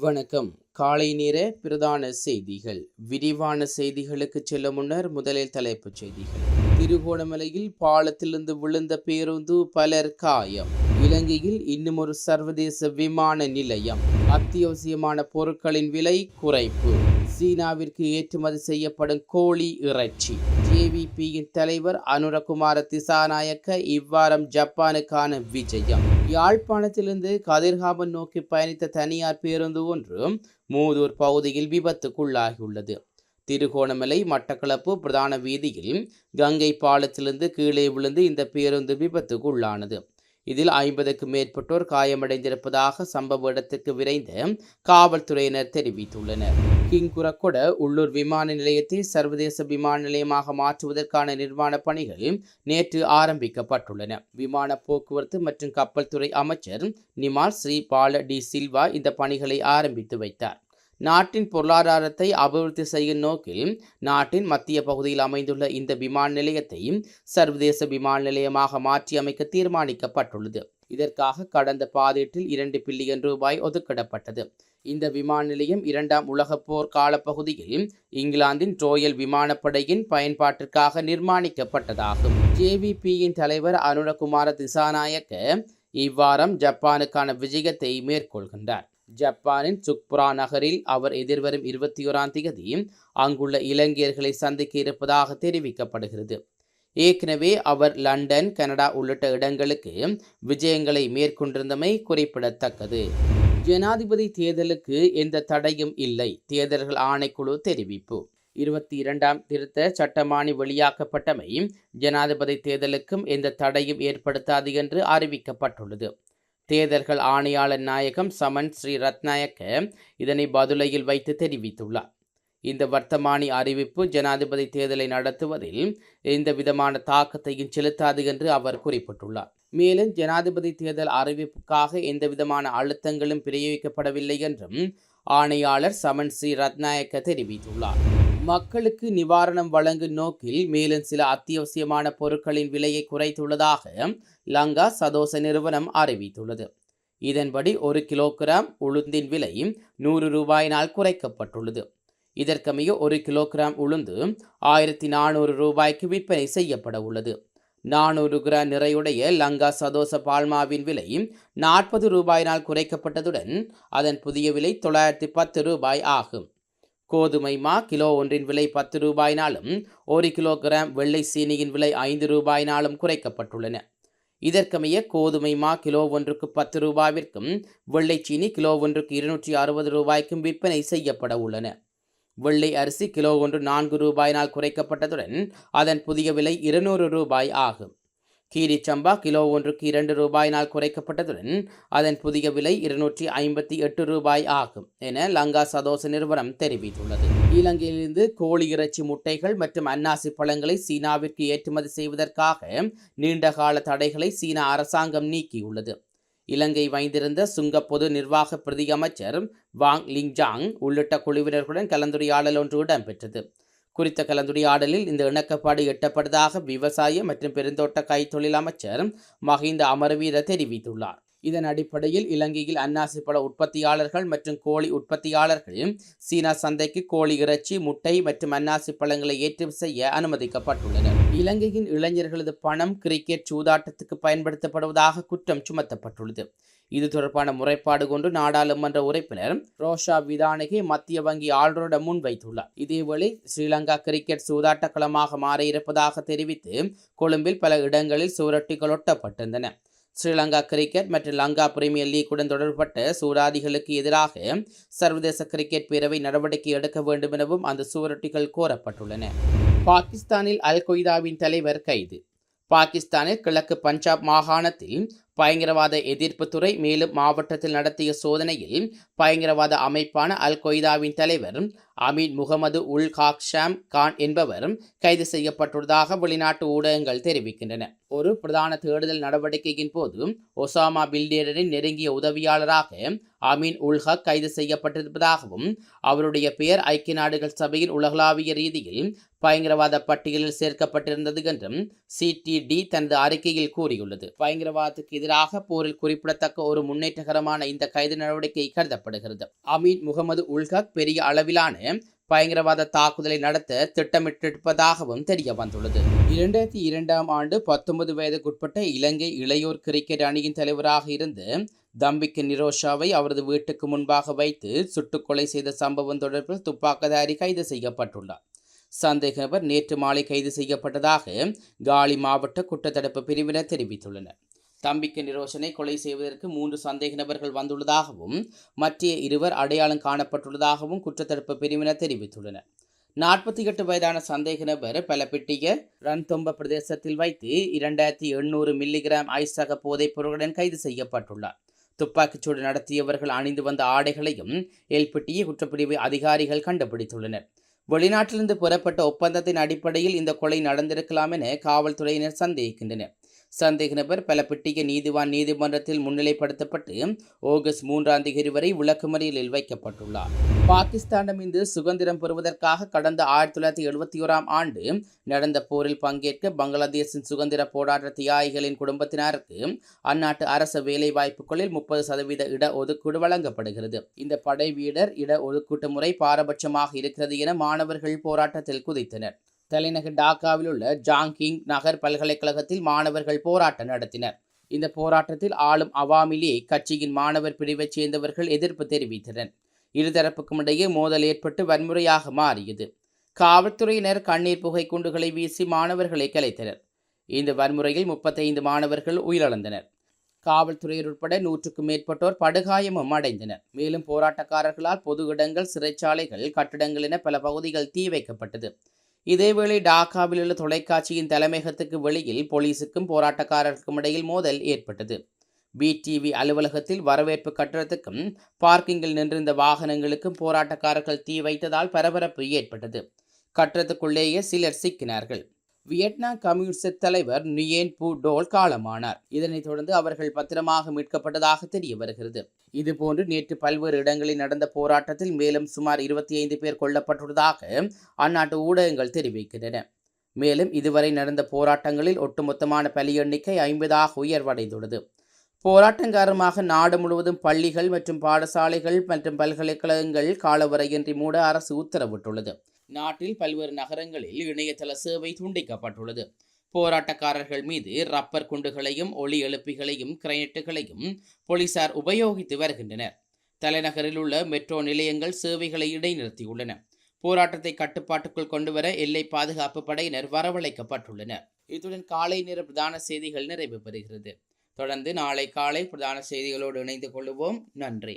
வணக்கம். காலை நேர பிரதான செய்திகள். விரிவான செய்திகளுக்கு செல்ல முன்னர் முதலில் தலைப்புச் செய்திகள். திருகோணமலையில் பாலத்திலிருந்து விழுந்த பேருந்து பலர் காயம். இலங்கையில் இன்னும் ஒரு சர்வதேச விமான நிலையம். அத்தியாவசியமான பொருட்களின் விலை குறைப்பு. சீனாவிற்கு ஏற்றுமதி செய்யப்படும் கோழி இறைச்சி. ஜேவிபியின் தலைவர் அனுரகுமார திசாநாயக்க இவ்வாரம் ஜப்பானுக்கான விஜயம். யாழ்ப்பாணத்திலிருந்து கதிர்காமன் நோக்கி பயணித்த தனியார் பேருந்து ஒன்று மூதூர் பகுதியில் விபத்துக்குள்ளாகியுள்ளது. திருகோணமலை மட்டக்களப்பு பிரதான வீதியில் கங்கை பாலத்திலிருந்து கீழே விழுந்து இந்த பேருந்து விபத்துக்குள்ளானது. இதில் ஐம்பதுக்கும் மேற்பட்டோர் காயமடைந்திருப்பதாக சம்பவ இடத்துக்கு விரைந்த காவல்துறையினர் தெரிவித்துள்ளனர். கிங்குரக்கொட உள்ளூர் விமான நிலையத்தை சர்வதேச விமான நிலையமாக மாற்றுவதற்கான நிர்மாண பணிகள் நேற்று ஆரம்பிக்கப்பட்டுள்ளன. விமான போக்குவரத்து மற்றும் கப்பல் துறை அமைச்சர் நிமால் ஸ்ரீ பால டி சில்வா இந்த பணிகளை ஆரம்பித்து வைத்தார். நாட்டின் பொருளாதாரத்தை அபிவிருத்தி செய்யும் நோக்கில் நாட்டின் மத்திய பகுதியில் அமைந்துள்ள இந்த விமான நிலையத்தை சர்வதேச விமான நிலையமாக மாற்றி அமைக்க தீர்மானிக்கப்பட்டுள்ளது. இதற்காக கடந்த பாதீட்டில் இரண்டு பில்லியன் ரூபாய் ஒதுக்கிடப்பட்டது. இந்த விமான நிலையம் இரண்டாம் உலகப் போர் காலப்பகுதியில் இங்கிலாந்தின் ரோயல் விமானப்படையின் பயன்பாட்டிற்காக நிர்மாணிக்கப்பட்டதாகும். ஜேவிபியின் தலைவர் அனுரகுமார திசாநாயக்க இவ்வாரம் ஜப்பானுக்கான விஜயத்தை மேற்கொள்கின்றார். ஜப்பானின் சுக்புரா நகரில் அவர் எதிர்வரும் இருபத்தி ஓராம் தேதி அங்குள்ள இலங்கையர்களை சந்திக்க இருப்பதாக தெரிவிக்கப்படுகிறது. ஏற்கனவே அவர் லண்டன் கனடா உள்ளிட்ட இடங்களுக்கு விஜயங்களை மேற்கொண்டிருந்தமை குறிப்பிடத்தக்கது. ஜனாதிபதி தேர்தலுக்கு எந்த தடையும் இல்லை தேர்தல்கள் ஆணைக்குழு தெரிவிப்பு. இருபத்தி இரண்டாம் திருத்த சட்டமானி வெளியாக்கப்பட்டமை ஜனாதிபதி தேர்தலுக்கும் எந்த தடையும் ஏற்படுத்தாது என்று அறிவிக்கப்பட்டுள்ளது. தேர்தல்கள் ஆணையாளர் நாயகம் சமன் ஸ்ரீ ரத்நாயக்க இதனை பதுலையில் வைத்து தெரிவித்துள்ளார். இந்த வர்த்தமானி அறிவிப்பு ஜனாதிபதி தேர்தலை நடத்துவதில் எந்த விதமான தாக்கத்தையும் செலுத்தாது என்று அவர் குறிப்பிட்டுள்ளார். மேலும் ஜனாதிபதி தேர்தல் அறிவிப்புக்காக எந்த விதமான அழுத்தங்களும் பிரயோகிக்கப்படவில்லை என்றும் ஆணையாளர் சமன் ஸ்ரீ ரத்நாயக்க தெரிவித்துள்ளார். மக்களுக்கு நிவாரணம் வழங்கும் நோக்கில் மேலும் சில அத்தியாவசியமான பொருட்களின் விலையை குறைத்துள்ளதாக லங்கா சதோச நிறுவனம் அறிவித்துள்ளது. இதன்படி ஒரு கிலோகிராம் உளுந்தின் விலை நூறு ரூபாயினால் குறைக்கப்பட்டுள்ளது. இதற்கமைய ஒரு கிலோகிராம் உளுந்து ஆயிரத்தி நானூறு ரூபாய்க்கு விற்பனை செய்யப்பட உள்ளது. நானூறு கிராம் நிறையுடைய லங்கா சதோச பால்மாவின் விலை நாற்பது ரூபாயினால் குறைக்கப்பட்டதுடன் அதன் புதிய விலை தொள்ளாயிரத்தி பத்து ரூபாய் ஆகும். கோதுமை மா கிலோ ஒன்றின் விலை பத்து ரூபாயினாலும் ஒரு கிலோகிராம் வெள்ளை சீனியின் விலை ஐந்து ரூபாயினாலும் குறைக்கப்பட்டுள்ளன. இதற்கமைய கோதுமை மா கிலோ ஒன்றுக்கு பத்து ரூபாவிற்கும் வெள்ளை சீனி கிலோ ஒன்றுக்கு இருநூற்றி அறுபது ரூபாய்க்கும் விற்பனை செய்யப்பட உள்ளன. வெள்ளை அரிசி கிலோ ஒன்று நான்கு ரூபாயினால் குறைக்கப்பட்டதுடன் அதன் புதிய விலை இருநூறு ரூபாய் ஆகும். கீரி சம்பா கிலோ ஒன்றுக்கு இரண்டு ரூபாயினால் குறைக்கப்பட்டதுடன் அதன் புதிய விலை இருநூற்றி ஐம்பத்தி எட்டு ரூபாய் ஆகும் என லங்கா சதோச நிறுவனம் தெரிவித்துள்ளது. இலங்கையிலிருந்து கோழி இறைச்சி முட்டைகள் மற்றும் அன்னாசி பழங்களை சீனாவிற்கு ஏற்றுமதி செய்வதற்காக நீண்டகால தடைகளை சீனா அரசாங்கம் நீக்கியுள்ளது. இலங்கை வைந்திருந்த சுங்க பொது நிர்வாக பிரதி அமைச்சர் வாங் லிங்ஜாங் உள்ளிட்ட குழுவினர்களுடன் கலந்துரையாடல் ஒன்று இடம்பெற்றது. குறித்த கலந்துரையாடலில் இந்த இணக்கப்பாடு எட்டப்பட்டதாக விவசாய மற்றும் பெருந்தோட்ட கைத்தொழில் அமைச்சர் மஹிந்த அமரவீர தெரிவித்துள்ளார். இதன் அடிப்படையில் இலங்கையில் அன்னாசி பழ உற்பத்தியாளர்கள் மற்றும் கோழி உற்பத்தியாளர்கள் சீனா சந்தைக்கு கோழி இறைச்சி முட்டை மற்றும் அன்னாசி பழங்களை ஏற்றுமதி செய்ய அனுமதிக்கப்பட்டுள்ளனர். இலங்கையின் இளைஞர்களது பணம் கிரிக்கெட் சூதாட்டத்துக்கு பயன்படுத்தப்படுவதாக குற்றம் சுமத்தப்பட்டுள்ளது. இது தொடர்பான முறைப்பாடு கொண்டு நாடாளுமன்ற உறுப்பினர் ரோஷா விதானகி மத்திய வங்கி ஆளுநரிடம் முன்வைத்துள்ளார். இதேவேளை ஸ்ரீலங்கா கிரிக்கெட் சூதாட்ட களமாக மாறியிருப்பதாக தெரிவித்து கொழும்பில் பல இடங்களில் சுவரொட்டிகள் ஒட்டப்பட்டிருந்தன. ஸ்ரீலங்கா கிரிக்கெட் மற்றும் லங்கா பிரீமியர் லீக்குடன் தொடர்பட்ட சூடாதிகளுக்கு எதிராக சர்வதேச கிரிக்கெட் பேரவை நடவடிக்கை எடுக்க வேண்டும் எனவும் அந்த சுவரொட்டிகள் கோரப்பட்டுள்ளன. பாகிஸ்தானில் அல் கொய்தாவின் தலைவர் கைது. பாகிஸ்தானில் கிழக்கு பஞ்சாப் மாகாணத்தில் பயங்கரவாத எதிர்ப்பு துறை மேலும் மாவட்டத்தில் நடத்திய சோதனையில் பயங்கரவாத அமைப்பான அல் கொய்தாவின் தலைவர் அமீன் முகமது உல் காக் ஷாம் கான் என்பவர் கைது செய்யப்பட்டுள்ளதாக வெளிநாட்டு ஊடகங்கள் தெரிவிக்கின்றன. ஒரு பிரதான தேடுதல் நடவடிக்கையின் போது ஒசாமா பில்டேரின் நெருங்கிய உதவியாளராக அமீன் உல்ஹக் கைது செய்யப்பட்டிருப்பதாகவும் அவருடைய பெயர் ஐக்கிய நாடுகள் சபையின் உலகளாவிய ரீதியில் பயங்கரவாத பட்டியலில் சேர்க்கப்பட்டிருந்தது என்றும் சிடிடி தனது அறிக்கையில் கூறியுள்ளது. பயங்கரவாதத்துக்கு எதிராக போரில் குறிப்பிடத்தக்க ஒரு முன்னேற்றகரமான இந்த கைது நடவடிக்கை கருதப்படுகிறது. அமீத் முகமது உல்ஹக் பெரிய அளவிலான பயங்கரவாத தாக்குதலை நடத்த திட்டமிட்டிருப்பதாகவும் தெரிய வந்துள்ளது இரண்டாயிரத்தி இரண்டாம் ஆண்டு பத்தொன்பது வயதுக்குட்பட்ட இலங்கை இளையோர் கிரிக்கெட் அணியின் தலைவராக இருந்து தம்பிக்கு நிரோஷாவை அவரது வீட்டுக்கு முன்பாக வைத்து சுட்டுக்கொலை செய்த சம்பவம் தொடர்பில் துப்பாக்கதாரி கைது செய்யப்பட்டுள்ளார். சந்தேக நபர் நேற்று மாலை கைது செய்யப்பட்டதாக காலி மாவட்ட குற்றத்தடுப்பு பிரிவினர் தெரிவித்துள்ளனர். தம்பிக்கு நிரோஷனை கொலை செய்வதற்கு மூன்று சந்தேக நபர்கள் வந்துள்ளதாகவும் மற்ற இருவர் அடையாளம் காணப்பட்டுள்ளதாகவும் குற்றத்தடுப்பு பிரிவினர் தெரிவித்துள்ளனர். நாற்பத்தி எட்டு வயதான சந்தேக நபர் பலப்பிட்டிய ரன்தொம்ப பிரதேசத்தில் வைத்து இரண்டாயிரத்தி எண்ணூறு மில்லிகிராம் ஐசக போதைப் பொருளுடன் கைது செய்யப்பட்டுள்ளார். துப்பாக்கிச்சூடு நடத்தியவர்கள் அணிந்து வந்த ஆடைகளையும் எல்பிட்டிய குற்றப்பிரிவு அதிகாரிகள் கண்டுபிடித்துள்ளனர். வெளிநாட்டிலிருந்து பெறப்பட்ட ஒப்பந்தத்தின் அடிப்படையில் இந்த கொலை நடந்திருக்கலாம் என காவல்துறையினர் சந்தேகிக்கின்றனர். சந்தேக நபர் பலப்பிட்டிய நீதிவான் நீதிமன்றத்தில் முன்னிலைப்படுத்தப்பட்டு ஆகஸ்ட் மூன்றாம் தேதி வரை விளக்குமறியலில் வைக்கப்பட்டுள்ளார். பாகிஸ்தானிடமிருந்து சுதந்திரம் பெறுவதற்காக கடந்த ஆயிரத்தி தொள்ளாயிரத்தி எழுபத்தி ஓராம் ஆண்டு நடந்த போரில் பங்கேற்க பங்களாதேஷின் சுதந்திர போராட்ட தியாகிகளின் குடும்பத்தினருக்கு அந்நாட்டு அரசு வேலை வாய்ப்புகளில் முப்பது சதவீத இட ஒதுக்கீடு வழங்கப்படுகிறது. இந்த படை வீடர் இட ஒதுக்கீட்டு முறை பாரபட்சமாக இருக்கிறது என மாணவர்கள் போராட்டத்தில் குதித்தனர். தலைநகர் டாக்காவில் உள்ள ஜாங்கிங் நகர் பல்கலைக்கழகத்தில் மாணவர்கள் போராட்டம் நடத்தினர். இந்த போராட்டத்தில் ஆளும் அவாமி லீக் கட்சியின் மாணவர் பிரிவைச் சேர்ந்தவர்கள் எதிர்ப்பு தெரிவித்தனர். இருதரப்புக்கும் இடையே மோதல் ஏற்பட்டு வன்முறையாக மாறியது. காவல்துறையினர் கண்ணீர் புகை குண்டுகளை வீசி மாணவர்களை கலைத்தனர் இந்த வன்முறையில் முப்பத்தைந்து மாணவர்கள் உயிரிழந்தனர். காவல்துறையர் உட்பட நூற்றுக்கும் மேற்பட்டோர் படுகாயமும் அடைந்தனர். மேலும் போராட்டக்காரர்களால் பொது இடங்கள் சிறைச்சாலைகள் கட்டிடங்கள் என பல பகுதிகள் தீ வைக்கப்பட்டது. இதேவேளை டாக்காவில் உள்ள தொலைக்காட்சியின் தலைமையகத்துக்கு வெளியில் போலீசுக்கும் போராட்டக்காரர்களுக்கும் இடையில் மோதல் ஏற்பட்டது. பிடிவி அலுவலகத்தில் வரவேற்பு கட்டடத்துக்கும் பார்க்கிங்கில் நின்றிருந்த வாகனங்களுக்கும் போராட்டக்காரர்கள் தீ வைத்ததால் பரபரப்பு ஏற்பட்டது. கட்டடத்துக்குள்ளேயே சிலர் சிக்கினார்கள். வியட்நாம் கம்யூனிஸ்ட் தலைவர் நியேன் பூ டோல் காலமானார். இதனைத் தொடர்ந்து அவர்கள் பத்திரமாக மீட்கப்பட்டதாக தெரிய வருகிறது. இதுபோன்று நேற்று பல்வேறு இடங்களில் நடந்த போராட்டத்தில் மேலும் சுமார் இருபத்தி ஐந்து பேர் கொல்லப்பட்டுள்ளதாக அந்நாட்டு ஊடகங்கள் தெரிவிக்கின்றன. மேலும் இதுவரை நடந்த போராட்டங்களில் ஒட்டுமொத்தமான பலி எண்ணிக்கை ஐம்பதாக உயர்வடைந்துள்ளது. போராட்டம் காரணமாக நாடு முழுவதும் பள்ளிகள் மற்றும் பாடசாலைகள் மற்றும் பல்கலைக்கழகங்கள் காலவரையின்றி மூட அரசு உத்தரவிட்டுள்ளது. நாட்டில் பல்வேறு நகரங்களில் இணையதள சேவை துண்டிக்கப்பட்டுள்ளது. போராட்டக்காரர்கள் மீது ரப்பர் குண்டுகளையும் ஒளி எழுப்பிகளையும் கிரைனட்டுகளையும் போலீசார் உபயோகித்து வருகின்றனர். தலைநகரில் உள்ள மெட்ரோ நிலையங்கள் சேவைகளை இடைநிறுத்தியுள்ளன. போராட்டத்தை கட்டுப்பாட்டுக்குள் கொண்டுவர எல்லை பாதுகாப்பு படையினர் வரவழைக்கப்பட்டுள்ளனர். இத்துடன் காலை நேர பிரதான செய்திகள் நிறைவு பெறுகிறது. தொடர்ந்து நாளை காலை பிரதான செய்திகளோடு இணைந்து கொள்வோம். நன்றி.